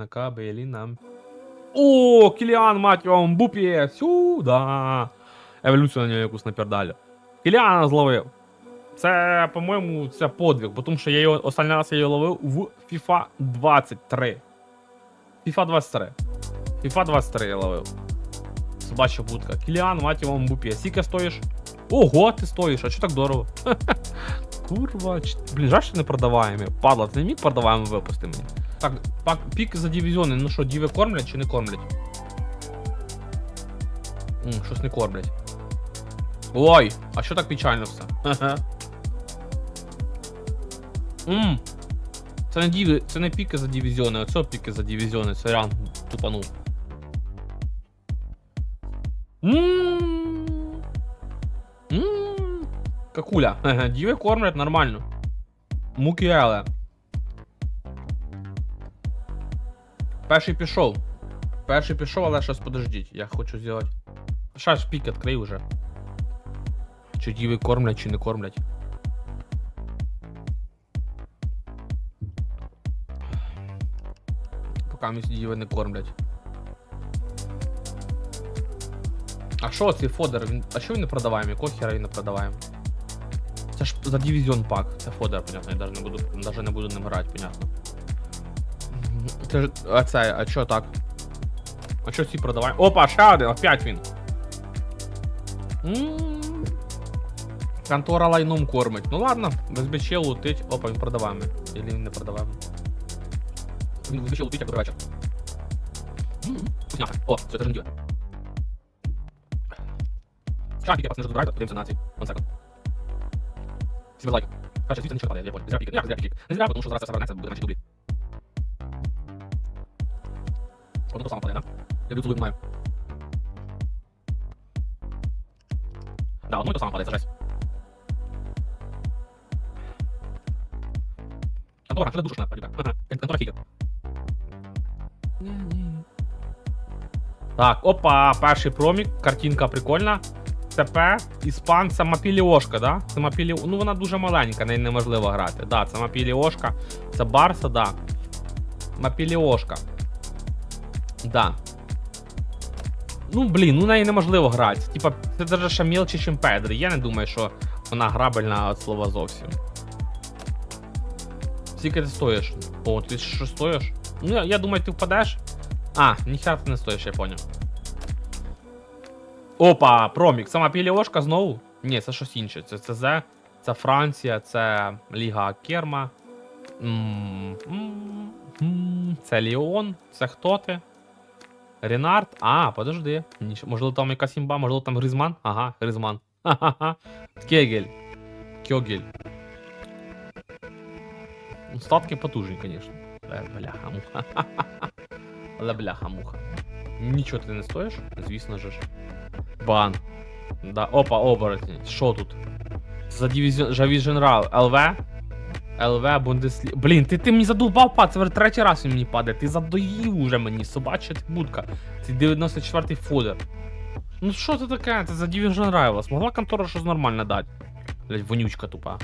На кабелі нам. О, Кіліан, мать його, Мбупі, сюда. Еволюцію на нього якусь напердалі. Кіліана зловив. Це, по-моєму, це подвиг, бо тому що я його останній раз я його ловив в FIFA 23. FIFA 23. FIFA 23 я ловив. Собача будка. Кіліан, мать його, Мбупі. Скільки стоїш? Ого, ти стоїш, а чого так дорого? Курва, блін, що не продаваємо. Падла, ти не міг продаваємо випусти мені. Так, пак, пік за дивізіони, ну що, діви кормлять чи не кормлять? М, щось не кормлять. Ой, а що так печально все? Ха-ха. М, Це не діви, це не піки за дивізіони, а це піки за дивізіони, ранг тупанув. Какуля. Ага, Діви кормлять нормально. Мукіеле. Перший пішов. Перший пішов, але щось подождіть. Я хочу зробити. Щас пік відкрий уже. Чи діви кормлять, чи не кормлять. Поки місць діви не кормлять. А що цей фодер? Він... А що він не продаваємо? Якого хера він не продаваємо? Це ж за дивізіон пак. Це фодер, понятно, я даже не буду, даже не буду ним грати, понятно. Це ж. А це, а чо так? А що ці продаваємо? Опа, ще один, опять він. Контора лайном кормить. Ну ладно, без лутить. Опа, він продаваємо. Или він не продаваємо. Він биче лутить, як. М, Вкусняшка. О, це теж не діє. Шапіки, пацани, розбирайте, подивимося на ці. One second. Всі без. Каже, звідси нічого не падає, я понял. Зря пікати. Як зря пікати? Не зря, тому що зараз це все буде наші дублі. Воно то саме падає, да? Я люблю маю. Да, одно і то саме падає, це жесть. Контора, це дуже шна. Ага, контора хікер. Так, опа, перший промік, картинка прикольна. ТП, іспан, це мапіліошка, да? Це мапілі... Ну вона дуже маленька, неї неможливо грати. Да, це це Барса, да. Мапіліошка. Да. Ну, блін, ну неї неможливо грати. Типа, це даже ще мілче, ніж Педри. Я не думаю, що вона грабельна від слова зовсім. Скільки ти стоїш? О, ти що стоїш? Ну, я, я думаю, ти впадеш. А, ніхера ти не стоїш, я поняв. Опа, промік. Сама піліошка знову? Ні, це щось інше. Це ЦЗ, це Франція, це Ліга Керма. М, м, м, Це Ліон. Це хто ти? Ренард? А, подожди. Ніч- Можливо, там якась імба, можливо, там Гризман? Ага, Гризман. Ха-ха-ха. Кегель. Кьогель. Ну, Статки потужні, звісно. Е, Бляха-муха. Але бляха-муха. Нічого ти не стоїш? Звісно же ж. Бан. Да, опа, оборотень. Що тут? За дивізіон. Жаві Женерал. ЛВ? ЛВ, Бундеслі. Блін, ти, ти мені задовбав пад, це вже третій раз він мені падає. Ти задоїв уже мені, собача ти будка. Це 94-й фодер. Ну що це таке? Це за Division Rivals. Могла контора щось нормально дати. Блять, вонючка тупа.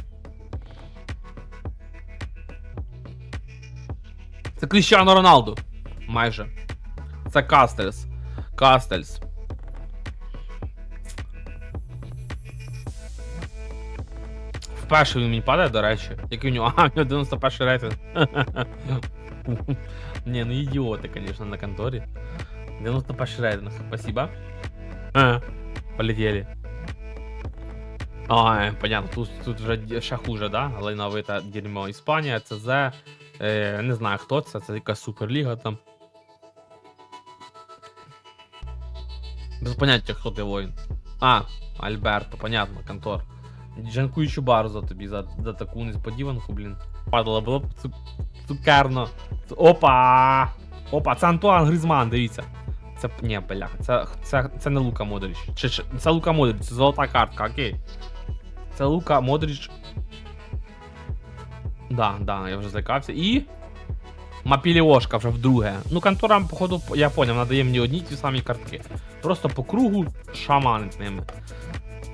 Це Кріщано Роналду. Майже. Це Кастельс. Кастельс. Вперше він мені падає, до речі. Який у нього. Ага, у нього 91 рейтинг. Не, ну ідіоти, конечно, на конторі. 91 рейтинг. Спасибо. А, полетели. А, понятно, тут, тут вже ще хуже, да? Лайновита дерьмо. Іспанія, ЦЗ. Е, не знаю хто це, це якась суперліга там. Без поняття, хто ти воїн. А, Альберто, понятно, контор. Джанкуючу за тобі за, за таку несподіванку, блін. Падало було цукерно. Опа! Опа, це Антуан Гризман, дивіться. Це ні, бляха, це, це, це не Лука Модріч. Чи, чи, це Лука Модріч, це золота картка, окей. Це Лука Модріч. Да, да, я вже злякався. І. Мапіліошка вже вдруге. Ну, контора, походу, я поняв, надає мені одні ті самі картки. Просто по кругу шаманить ними.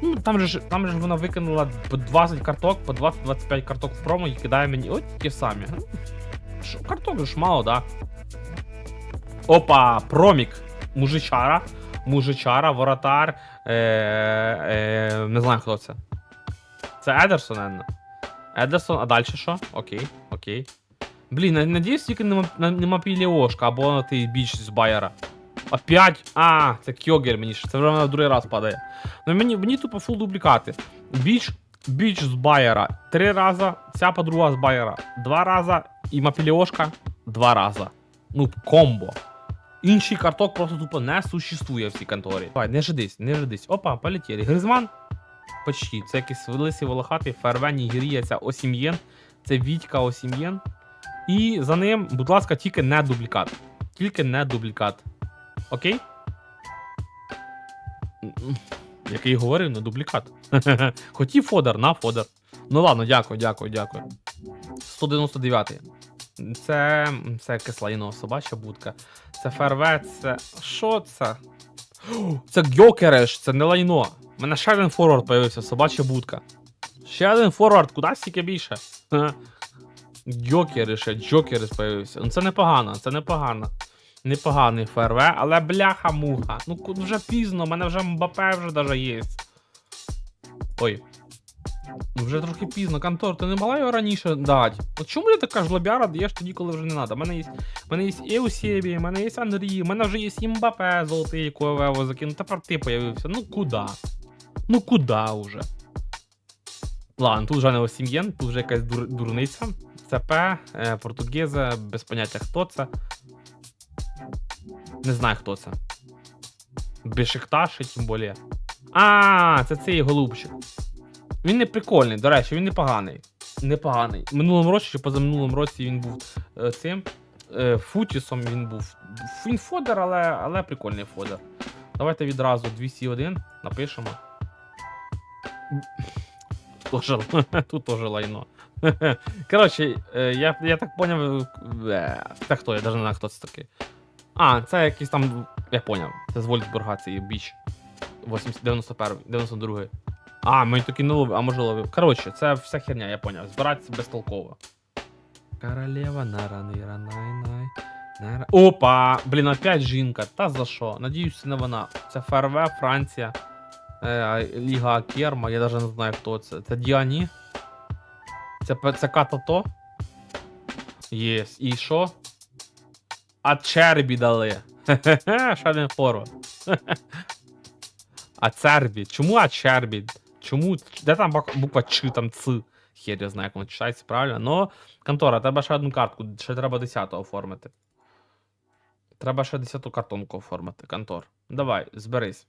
Ну, там же там же вона викинула по 20 карток, по 20-25 карток в промо і кидає мені от ті самі. Ну, ш- Карток ж мало, да. Опа, промік. Мужичара. Мужичара, воротар. Е, е, не знаю, хто це. Це Едерсон, Енна. Едерсон, а далі що? Окей, окей. Блін, надіюсь, тільки нема, нема Піліошка або ти біч з Байера. Опять. А, це Кьогер мені ще. Це вже в другий раз падає. Ну мені, мені тупо фул дублікати. Біч, біч з Байера. Три рази, ця подруга з Байера. Два рази і Мапіліошка два рази. Ну, комбо. Інший карток просто тупо не существує в цій конторі. Давай, не жидись, не жидись. Опа, полетіли. Гризман. Почти. Це якийсь лисий волохатий, Ферве, Нігерія, це Осім'єн. Це Вітька Осім'єн. І за ним, будь ласка, тільки не дублікат. Тільки не дублікат. Окей? М-м. Як я і говорив, не дублікат. Хотів фодер, на фодер. Ну ладно, дякую, дякую, дякую. 199. Це. Це якась собача будка. Це ферве, це. Що це? Це Гьокереш, це не лайно. У мене ще один форвард появився, собача будка. Ще один форвард, куди стільки більше? Джокери ще, Джокерес появився. Ну це непогано, це непогано. Непоганий ФРВ, але бляха-муха. Ну вже пізно, в мене вже Мбапе вже даже є. Ой. Ну вже трохи пізно, Кантор, ти не могла його раніше дати. От чому ти така жлобяра даєш тоді, коли вже не треба? У мене є, в мене є Еусебі, в мене є Андрій, в мене вже є і Мбапе золотий, якого Вево закинув. Тепер ти появився. Ну куди? Ну куди уже? Ладно, тут вже не Осім'єн, тут вже якась дур, дурниця. ЦП, е, португезе, без поняття хто це. Не знаю, хто це. Бешикташ, і тим більше. А, це цей голубчик. Він не прикольний, до речі, він непоганий. Непоганий. Минулому році чи позаминулому році він був е, цим. Е, футісом він був. Він фодер, але, але прикольний фодер. Давайте відразу 201 напишемо. Тут теж лайно. Коротше, е, я, я так поняв. Це хто? Я навіть не знаю, хто це такий. А, це якийсь там. Я поняв. Це з Вольсбурга, цей біч. 80, 91, 92. А, ми таки не ловив, а може ловив. Коротше, це вся херня, я поняв. Збиратися безтолково. Королева наранира най най. Опа! Блін, опять жінка. Та за що? Надіюсь, це не вона. Це ФРВ, Франція. Е, Ліга Керма, я навіть не знаю, хто це. Це Діані. Це ПЦК Тото. Єс. І що? А Чербі дали. Хе-хе-хе. А Цербі. Чому А Чербі? Чому? Де там буква Ч, там Ц? Хер я знаю, як воно читається правильно. Но, контора, треба ще одну картку, ще треба 10 оформити. Треба ще 10 картонку оформити, контор. Давай, зберись.